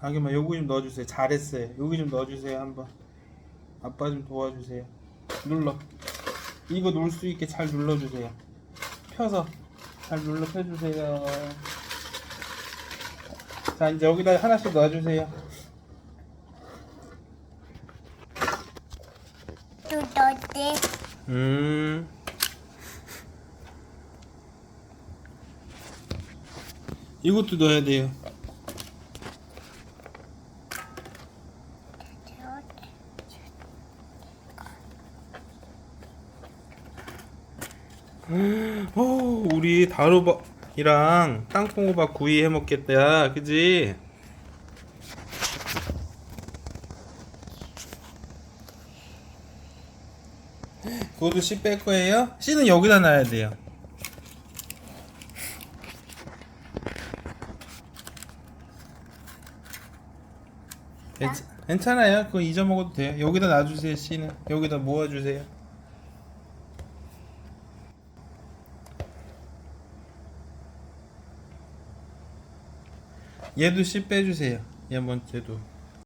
자기만 여기 좀 넣어주세요. 잘했어요. 여기 좀 넣어주세요 한번. 아빠 좀 도와주세요. 눌러. 이거 놓을 수 있게 잘 눌러주세요. 펴서 잘 눌러 펴주세요. 자 이제 여기다 하나씩 넣어주세요. 또 넣지. 음. 이것도 넣어야 돼요. 오, 우리 다루박이랑 땅콩호박 구이 해 먹겠다. 그지? 그것도 씨 뺄 거예요? 씨는 여기다 놔야 돼요. 괜- 괜찮아요. 그거 잊어먹어도 돼요. 여기다 놔주세요. 씨는 여기다 모아주세요. 얘도 씨 빼주세요. 얘 한번 얘도.